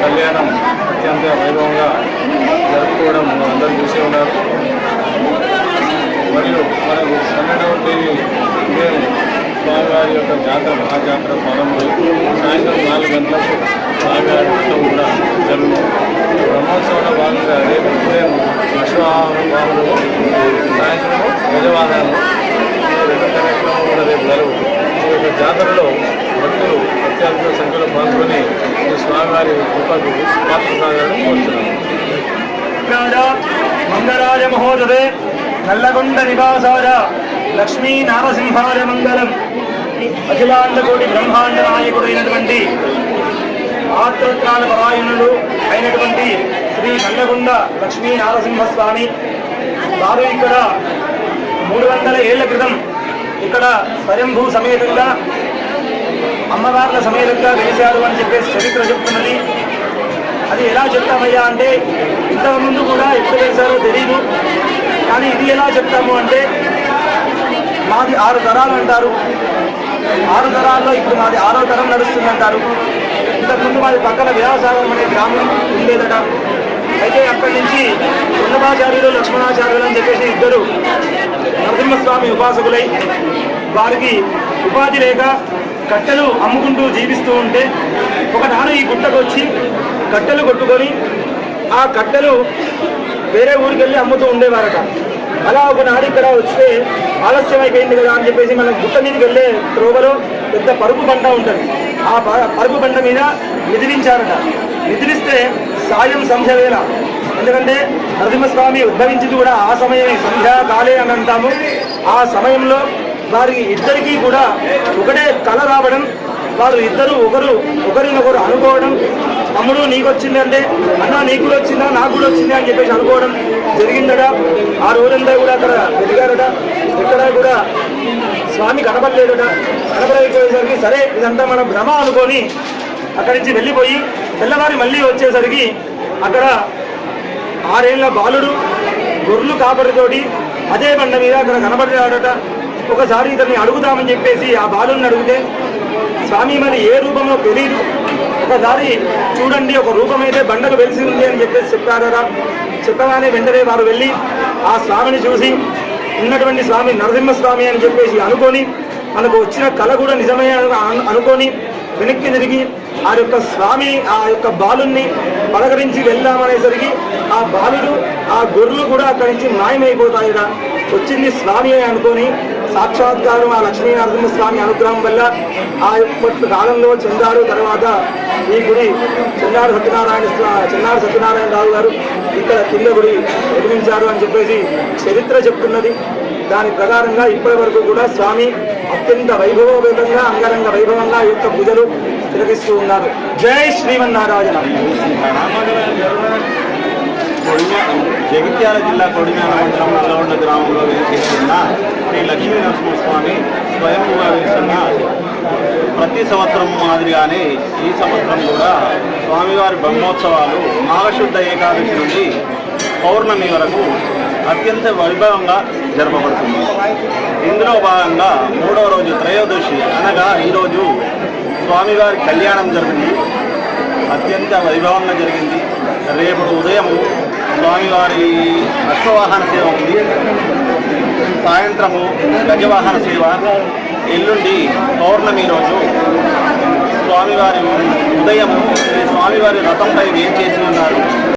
కళ్యాణం అత్యంత వైభవంగా జరుపుకోవడం అందరూ చూసే ఉన్నారు. మరియు మనకు పన్నెండవ తేదీ స్వామివారి యొక్క జాతర మహాజాతర ప్రారంభమై సాయంత్రం నాలుగు గంటలకు బాగా అడగటం కూడా జరుగుతుంది బ్రహ్మోత్సవంలో భాగంగా రేపు ఉదయం అశ్వాహనము సాయంత్రం గజవాహనము రెండు కార్యక్రమం కూడా రేపు జరుగుతుంది. ఈ యొక్క జాతరలో భక్తులు అత్యధిక సంఖ్యలో పాల్గొని స్వామివారి కృపకు పాత్ర కావాలని కోరుతున్నాను మంగళాయ మహోదరే నల్లగొండ నివాసాయ లక్ష్మీ నారసింహాయ మంగళం. అఖిలాండ కోటి బ్రహ్మాండ నాయక అయినటువంటి ఆత్రత్రాల పరాయణుడు అయినటువంటి శ్రీ నల్లగొండ లక్ష్మీ నారసింహస్వామి వారు ఇక్కడ మూడు వందల ఏళ్ళ క్రితం ఇక్కడ స్వయంభూ సమేతంగా అమ్మవార్ల సమేతంగా వెలిశారు అని చెప్పేసి చరిత్ర చెప్తున్నది. అది ఎలా చెప్తామయ్యా అంటే ఇంతకుముందు కూడా ఎప్పుడు వేశారో తెలియదు కానీ ఇది ఎలా చెప్తాము అంటే మాది ఆరు తరాలు అంటారు. ఆరు తరాల్లో ఇప్పుడు మాది ఆరో తరం నడుస్తుందంటారు. ఇంతకుముందు మాది పక్కన వ్యాసాగరం అనే గ్రామం ఉండేదట. అయితే అక్కడి నుంచి ఉన్నమాచార్యులు లక్ష్మణాచార్యులు అని చెప్పేసి ఇద్దరు నరసింహస్వామి ఉపాసకులై వారికి ఉపాధి లేక కట్టెలు అమ్ముకుంటూ జీవిస్తూ ఉంటే ఒకనాడు ఈ గుట్టకు వచ్చి కట్టెలు కొట్టుకొని ఆ కట్టెలు వేరే ఊరికి వెళ్ళి అమ్ముతూ ఉండేవారట. అలా ఒకనాడు ఇక్కడ వస్తే ఆలస్యం అయిపోయింది కదా అని చెప్పేసి మనం గుట్ట మీదకి వెళ్ళే త్రోవలో పెద్ద పరుపు బండ ఉంటుంది. ఆ ప- పరుపు బండ మీద నిద్రించారట నిద్రిస్తే సాయం సంధ్య వేళ ఎందుకంటే నరసింహస్వామి ఉద్భవించింది కూడా ఆ సమయమే సంధ్యాకాలే అని అంటాము. ఆ సమయంలో వారి ఇద్దరికీ కూడా ఒకటే కళ రావడం వారు ఇద్దరు ఒకరు ఒకరినొకరు అనుకోవడం తమ్ముడు నీకు వచ్చింది అంటే అన్న నీకు కూడా వచ్చిందా నాకు కూడా వచ్చింది అని చెప్పేసి అనుకోవడం జరిగిందట. ఆ రోజంతా కూడా అక్కడ వెతికారట ఇక్కడ కూడా స్వామి కనపడలేదట. కనపడలేకపోయేసరికి సరే ఇదంతా మన భ్రమ అనుకొని అక్కడి నుంచి వెళ్ళిపోయి తెల్లవారి మళ్ళీ వచ్చేసరికి అక్కడ ఆరేళ్ళ బాలుడు గొర్రెలు కాపరితోటి అదే బండ మీద అక్కడ కనబడినాడట ఒకసారి ఇతన్ని అడుగుదామని చెప్పేసి ఆ బాలుని అడిగితే స్వామి మరి ఏ రూపంలో తెలియదు ఒకసారి చూడండి ఒక రూపం అయితే బండకు వెలిసి ఉంది అని చెప్పేసి చెప్పారట చెప్పగానే వెంటనే వారు వెళ్ళి ఆ స్వామిని చూసి ఉన్నటువంటి స్వామి నరసింహస్వామి అని చెప్పేసి అనుకొని మనకు వచ్చిన కళ కూడా నిజమే అనుకొని వెనక్కి తిరిగి ఆ యొక్క స్వామి ఆ యొక్క బాలుని పలకరించి వెళ్దామనేసరికి ఆ బాలుడు ఆ గొర్రెలు కూడా అక్కడి నుంచి మాయమైపోతాయిరా. వచ్చింది స్వామి అని అనుకొని సాక్షాత్కారం ఆ లక్ష్మీ నరసింహ స్వామి అనుగ్రహం వల్ల ఆ యొక్క కాలంలో చెందారు తర్వాత ఈ గుడి చెన్నాడు సత్యనారాయణ స్వామి చెన్నాడు సత్యనారాయణ రావు గారు ఇక్కడ కింద గుడి నిర్మించారు అని చెప్పేసి చరిత్ర చెప్తున్నది. దాని ప్రకారంగా ఇప్పటి వరకు కూడా స్వామి అత్యంత వైభవోపేతంగా అంగరంగ వైభవంగా ఈ యొక్క పూజలు తిరగిస్తూ ఉన్నారు. జై శ్రీమన్నారాయణ. కొడిమ్యా జగిత్యాల జిల్లా కొడిమ్యాల మండలం నల్లగొండ గ్రామంలో వేసిన శ్రీ లక్ష్మీ నరసింహస్వామి స్వయంగా వేసిన ప్రతి సంవత్సరం మాదిరిగానే ఈ సంవత్సరం కూడా స్వామివారి బ్రహ్మోత్సవాలు మాఘశుద్ధ ఏకాదశి నుండి పౌర్ణమి వరకు అత్యంత వైభవంగా జరపబడుతుంది ఇందులో భాగంగా మూడవ రోజు త్రయోదశి అనగా ఈరోజు స్వామివారి కళ్యాణం జరిగింది. అత్యంత వైభవంగా జరిగింది. రేపు ఉదయం స్వామివారి అశ్వవాహన సేవ ఉంది. సాయంత్రము గజవాహన సేవ. ఎల్లుండి పౌర్ణమి రోజు స్వామివారి ఉదయము స్వామివారి రథంపై వేచేసి ఉన్నారు.